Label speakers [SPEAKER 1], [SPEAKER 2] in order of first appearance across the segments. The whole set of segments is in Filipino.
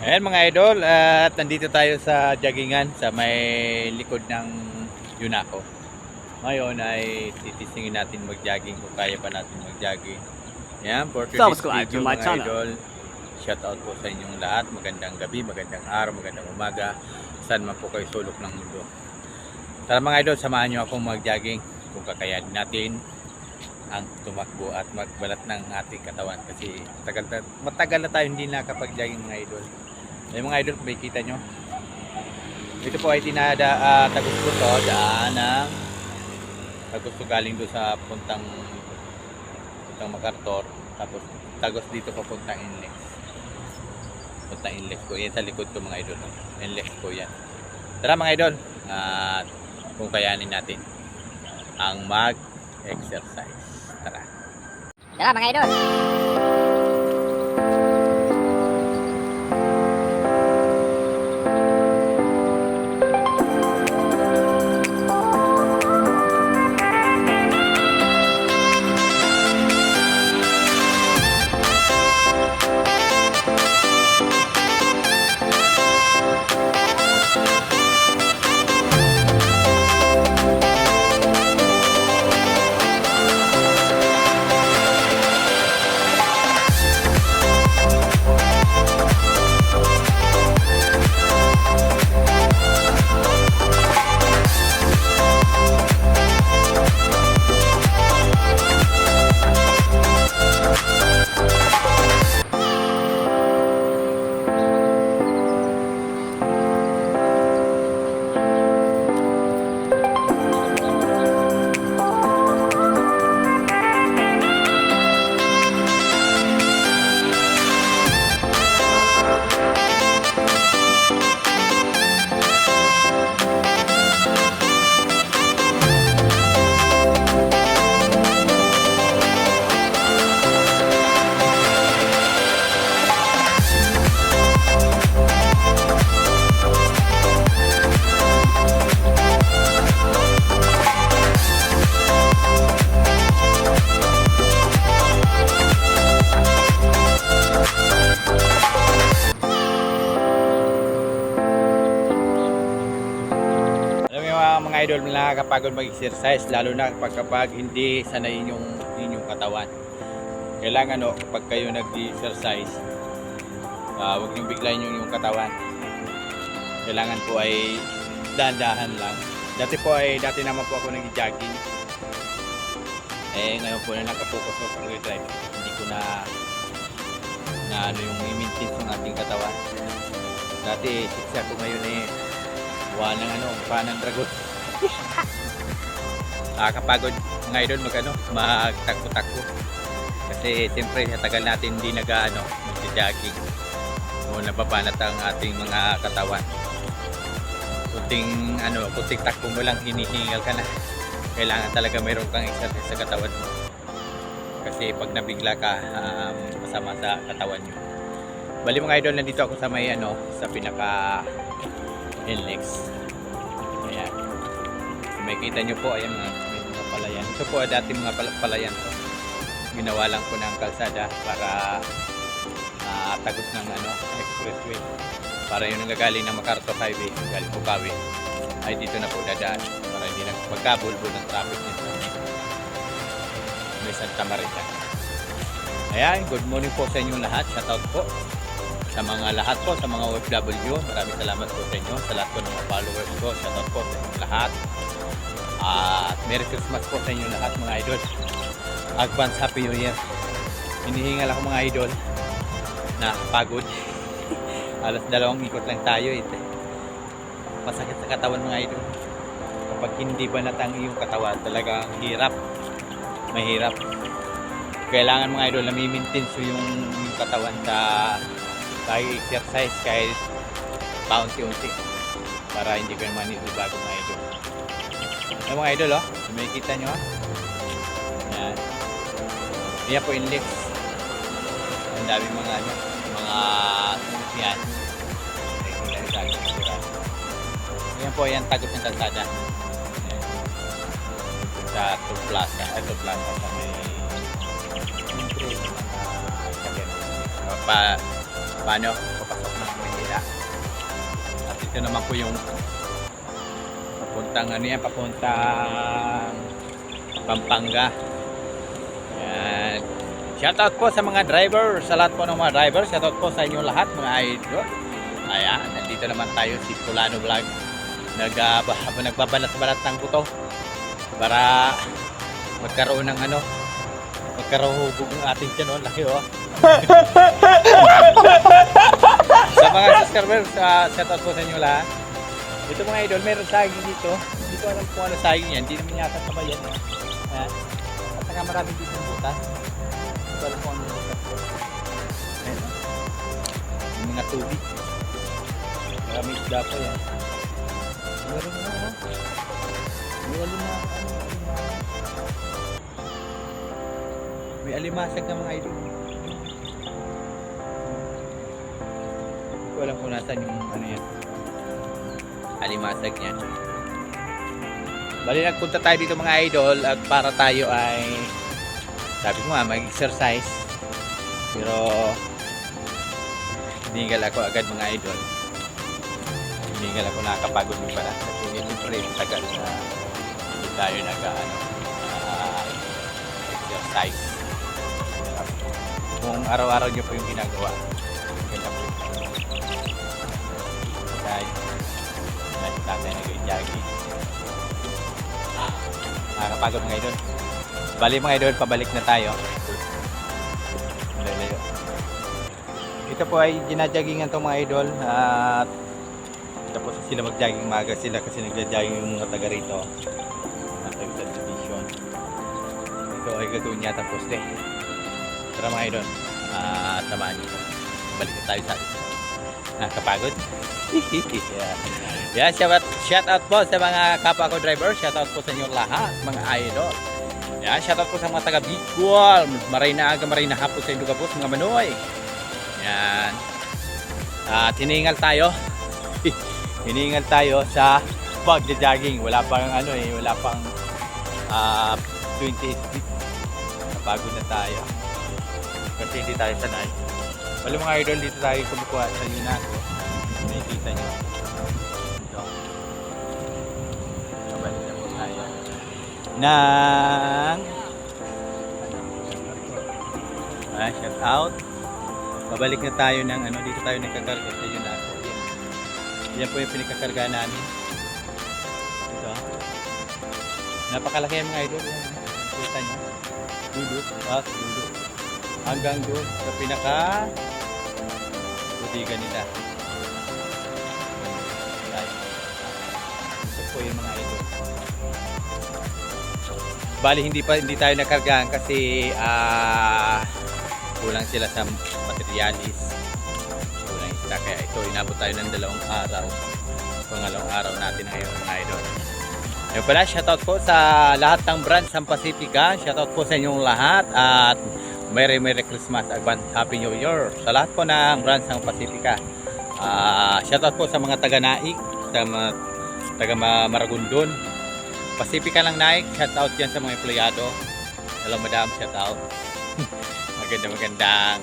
[SPEAKER 1] Ayan mga idol, at nandito tayo sa joggingan sa may likod ng Yunako. Ngayon ay titisingin natin mag-jogging kung kaya pa natin mag-jogging. Ayan, for today's video mga
[SPEAKER 2] channel.
[SPEAKER 1] idol. Shout out po sa inyong lahat. Magandang gabi, magandang araw, magandang umaga. Saan man po kayo sulok ng mundo. Tara mga idol, samahan nyo akong mag-jogging kung kakayanin natin ang tumakbo at magbalat ng ating katawan kasi matagal na, matagal na tayo hindi nakapag-jogging mga idol. Ay mga idol, may kita nyo. Ito po ay tinada uh, tagus ko to, daan ng tagus ko galing doon sa puntang puntang MacArthur tapos tagos dito papuntang Inlex. Puntang Inlex ko. Yan sa likod ko mga idol. Inlex ko yan. Tara mga idol, at kung kayanin natin ang mag-exercise. Tara.
[SPEAKER 2] Tara mga idol.
[SPEAKER 1] Yung mga, idol, nakakapagod mag-exercise, lalo na kapag, kapag hindi sanay yung inyong katawan. Kailangan no, kapag kayo nag-exercise, uh, huwag niyong biglayin yung, yung katawan. Kailangan po ay dahan-dahan lang. Dati po ay, dati naman po ako nag-jogging. Eh, ngayon po na nakapokus ako sa drive. Hindi ko na na ano yung i-maintain yung ating katawan. Dati, six ako ngayon eh, Buwan ng ano, buwan ng dragon. Nakakapagod mga idol mag ano, magtakbo-takbo. Kasi siyempre tagal natin hindi nag ano, nagja-jogging. O nababanat ang ating mga katawan. Kunting ano, kunting takbo mo lang hinihingal ka na. Kailangan talaga mayroon kang exercise sa katawan mo. Kasi pag nabigla ka, um, masama sa katawan nyo. Bali mga idol, nandito ako sa may ano, sa pinaka Inlex. Ayan. Kung may kita nyo po, ayan mga, mga palayan. Ito po dati mga pal- palayan to. Ginawa lang po ng kalsada para uh, tagos ng ano, expressway. Para yung nagagaling ng MacArthur Highway, galing Bukawi, ay dito na po dadaan para hindi na magkabulbul ng traffic dito. May Santa Marita. Ayan, good morning po sa inyong lahat. Shoutout po sa mga lahat po, sa mga OFW. Maraming salamat po sa inyo, sa lahat po ng mga followers ko. Shoutout po sa inyong lahat. At Merry Christmas po sa inyong lahat mga idol. Advance Happy New Year. Hinihingal ako mga idol na pagod. Alas dalawang ikot lang tayo ito. Masakit sa katawan mga idol. Kapag hindi ba natang iyong katawan, talagang hirap. Mahirap. Kailangan mga idol na mi-maintain so yung, yung katawan sa kahit exercise kahit paunti-unti para hindi kayo maninibago mga idol. Ayan mga idol oh, may kita nyo ah. Ayan. Ayan po inlex. Ang dami mga ano, mga yan. Ayan po, ayan tagot ng kalsada. Sa Tool Plaza, ito Plaza sa may pa paano papasok ng kabila. At ito naman po yung papuntang ano yan, papuntang Pampanga. Yan. Shoutout po sa mga driver, sa lahat po ng mga driver. Shoutout po sa inyo lahat mga idol. Ayan, nandito naman tayo si Tulano Vlog. Nag, uh, nagbabalat-balat ng buto para magkaroon ng ano, magkaroon hubog ng ating tiyan, oh. Laki, oh. sa mga subscribers, sa shoutout po sa inyo lahat. Ito mga idol, meron saging dito. Hindi ko alam kung ano saging yan. Hindi naman yata sabay yan. Ayan. At saka marami dito ng butas. Hindi ko alam kung ano yung butas. Ayan. Yung mga tubig. Marami isda po yan. Meron na oh. May ano, alima. May alimasag na mga idol. Hindi ko alam kung nasan yung ano yan alimasag niya. Bali nagpunta tayo dito mga idol at para tayo ay sabi ko nga mag-exercise. Pero hiningal ako agad mga idol. Hiningal ako nakakapagod mo pala. Kasi siyempre tagal na hindi tayo nag ano, ah, exercise. Kung araw-araw nyo po yung ginagawa ganda po dahil dahil tatay nag-jogging. Nakakapagod mga idol. Bali mga idol, pabalik na tayo. Lalayo. Ito po ay ginajaggingan to mga idol at tapos sila mag-jogging maga sila kasi nagja-jogging yung mga taga rito. Taga subdivision. Ito ay gagawin niya tapos eh. Tara mga idol. At samahan niyo. Balik na tayo sa Nakakapagod? yeah. Yeah, shout, shout out po sa mga kapwa ko driver. Shout out po sa inyo lahat, mga idol. Yeah, shout out po sa mga taga Bicol. Maray na aga, maray na hapon sa inyo mga manoy. Yan. At hiningal tayo. hiningal tayo sa pagja-jogging. Wala pang ano eh, wala pang ah, 28 feet. Napagod na tayo. Kasi hindi tayo sanay. Wala mga idol, dito tayo kumukuha sa Yunaco. Nakikita nyo. Ito. Kabalik na po tayo. Nang... Ah, shout out. Babalik na tayo ng ano, dito tayo nagkakarga sa Yunaco. Yan. Yan po yung pinikakarga namin. Ito. Napakalaki yung mga idol. Yan. Kita nyo. Dulo. Ah, hanggang doon sa pinaka budigan nila. Ito po yung mga idol. Bali hindi pa hindi tayo nakargahan kasi ah kulang sila sa materialis. Kulang isda kaya ito inabot tayo ng dalawang araw. Pangalawang araw natin ngayon mga idol. Yung pala, shoutout po sa lahat ng branch ng Pacifica. Shoutout po sa inyong lahat at Merry Merry Christmas Advance Happy New Year sa lahat po ng branch ng Pacifica. Ah, shoutout po sa mga taga Naik, sa mga taga Ma- Maragondon. Pacifica lang Naik, shoutout yan sa mga empleyado. Hello madam, shoutout. maganda magandang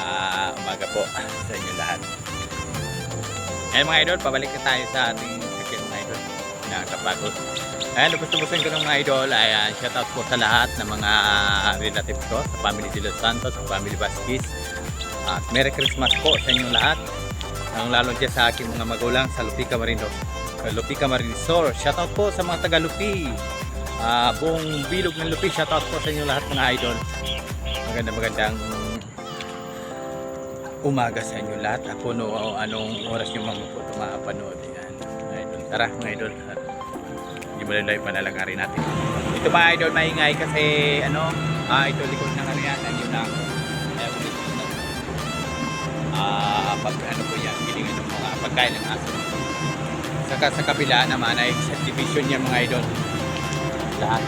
[SPEAKER 1] ah, umaga po sa inyo lahat. Ngayon mga idol, pabalik na tayo sa ating second mga idol. Nakakapagod. Ayan, lubos-lubusin ko ng mga idol. Ayan, shoutout po sa lahat ng mga relatives ko, sa family De Los Santos, sa family Vasquez. At Merry Christmas po sa inyong lahat. Ang lalo dyan sa aking mga magulang sa Lupica Marino. Lupica Marine Resort. Shoutout po sa mga taga Lupi. Ah, buong bilog ng Lupi. Shoutout po sa inyong lahat mga idol. Maganda magandang umaga sa inyo lahat. Ako no, anong oras yung mga po tumapanood. Yan. Tara mga idol. At hindi mo lang panalangari natin. Ito mga idol maingay kasi ano, ah ito likod ng ano yan, yun yun na. Ah, pag ano po yan, hilingan ng mga pagkain ng aso. Saka sa kabila naman ay subdivision yan mga idol. Lahat.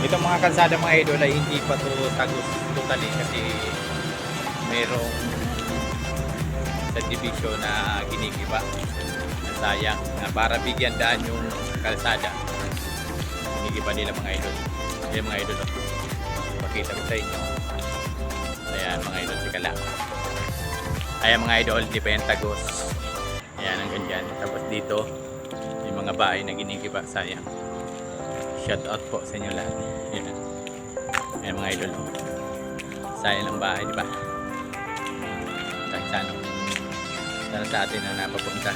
[SPEAKER 1] Itong mga kalsada mga idol ay hindi pa to tagos totally kasi merong subdivision na ginigiba sayang na para bigyan daan yung kalsada ginigiba nila mga idol ayan mga idol pakita ko sa inyo ayan mga idol si Kala Ayan mga idol, di pa yan tagos. Ayan, hanggang dyan. Tapos dito, may mga bahay na ginigiba. Sayang. Shout out po sa inyo lahat. Ayan. Ayan mga idol. Sayang ang bahay, di ba? Kahit sana. Sana sa atin na napapunta.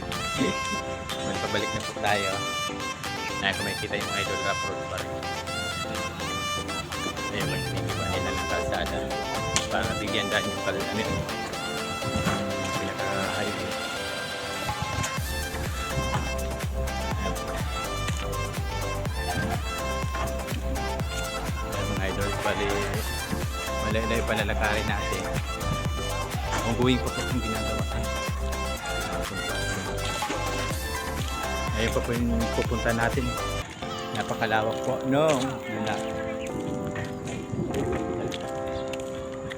[SPEAKER 1] Magpabalik na po tayo. Ayan, kung makikita yung mga idol rap road pa rin. Ayun, magpinigiba nila ng kalsada. Para bigyan dahil yung ano yun. Pinaka-highway. Ayan mga idol, bali yung palalakarin natin. Kung going po yung ginagawa. Ayun pa po yung pupunta natin. Napakalawak po. No, na.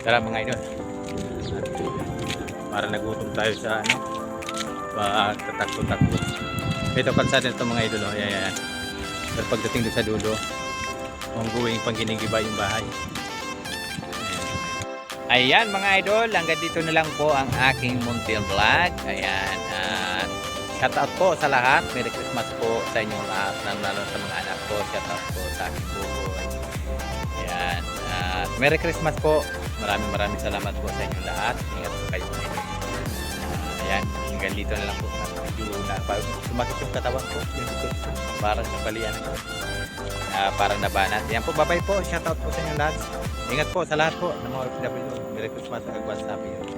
[SPEAKER 1] Tara mga idol. Para nagutom tayo sa ano. Pagtatakbo-takbo. Ito kalsada nito mga idol. Oh. Ayan, ayan. Pero pagdating doon sa dulo, kung buwing pang ginigiba yung bahay. Ayan. Mga idol, hanggang dito na lang po ang aking Montiel Vlog. Ayan. At shout out po sa lahat. Merry Christmas po sa inyong lahat. Lalo lalo sa mga anak ko. Shout out po sa aking buhay. Ayan. At Merry Christmas po. Maraming maraming salamat po sa inyong lahat. Ingat po kayo idol. Ah, ayan. Hanggang dito na lang po. Na, sumakit yung katawan ko. Ko. Parang nabalian ako. Ah, parang nabanat. Ayan po. Bye-bye po. Shout out po sa inyong lahat. Ingat po sa lahat po ng mga OFW. Merry Christmas. Happy New Year.